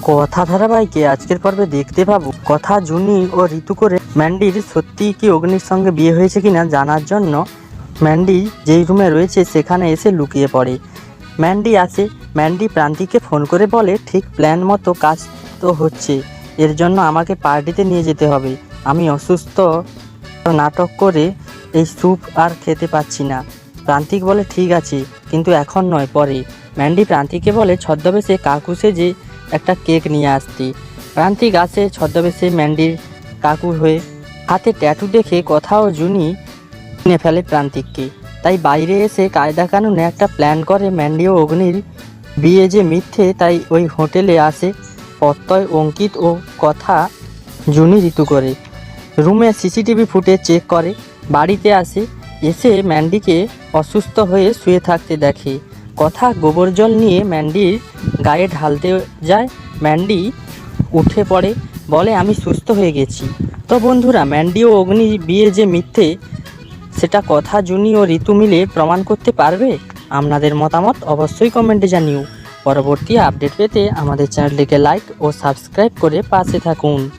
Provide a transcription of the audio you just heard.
কথা ধারাবাহিকে আজকের পর্বে দেখতে পাবো। কথা জুনি ও ঋতু করে ম্যান্ডির সত্যি কি অগ্নির সঙ্গে বিয়ে হয়েছে কিনা জানার জন্য ম্যান্ডি যেই রুমে রয়েছে সেখানে এসে লুকিয়ে পড়ে। ম্যান্ডি আসে ম্যান্ডি প্রান্তিকে ফোন করে বলে, ঠিক প্ল্যান মতো কাজ তো হচ্ছে। এর জন্য আমাকে পার্টিতে নিয়ে যেতে হবে। আমি অসুস্থ। নাটক করে এই স্যুপ আর খেতে পাচ্ছি না। প্রান্তিক বলে, ঠিক আছে। কিন্তু এখন নয়, পরে। ম্যান্ডি প্রান্তিকে বলে, ছদ্মবেশে কাকু সেজে একটা কেক নিয়ে আসতে। প্রান্তিক আসে ছদ্মবেশে ম্যান্ডির কাকুর হয়ে হাতে ট্যাটু দেখে কথাও জুনি কিনে ফেলে প্রান্তিককে। তাই বাইরে এসে কায়দা কানুনে একটা প্ল্যান করে ম্যান্ডি ও অগ্নির বিয়ে যে মিথ্যে, তাই ওই হোটেলে আসে প্রত্যয়, অঙ্কিত ও কথা জুনি ঋতু করে। রুমে সিসিটিভি ফুটেজ চেক করে। বাড়িতে আসে, এসে ম্যান্ডিকে অসুস্থ হয়ে শুয়ে থাকতে দেখে। কথা গোবর জল নিয়ে ম্যান্ডির গায়ে ঢালতে যায়। ম্যান্ডি উঠে পড়ে, বলে, আমি সুস্থ হয়ে গেছি। তো বন্ধুরা, ম্যান্ডি ও অগ্নি বিয়ে যে মিথ্যে, সেটা কথা জুনি ও ঋতু মিলে প্রমাণ করতে পারবে? আপনাদের মতামত অবশ্যই কমেন্টে জানিও। পরবর্তী আপডেট পেতে আমাদের চ্যানেলটিকে লাইক ও সাবস্ক্রাইব করে পাশে থাকুন।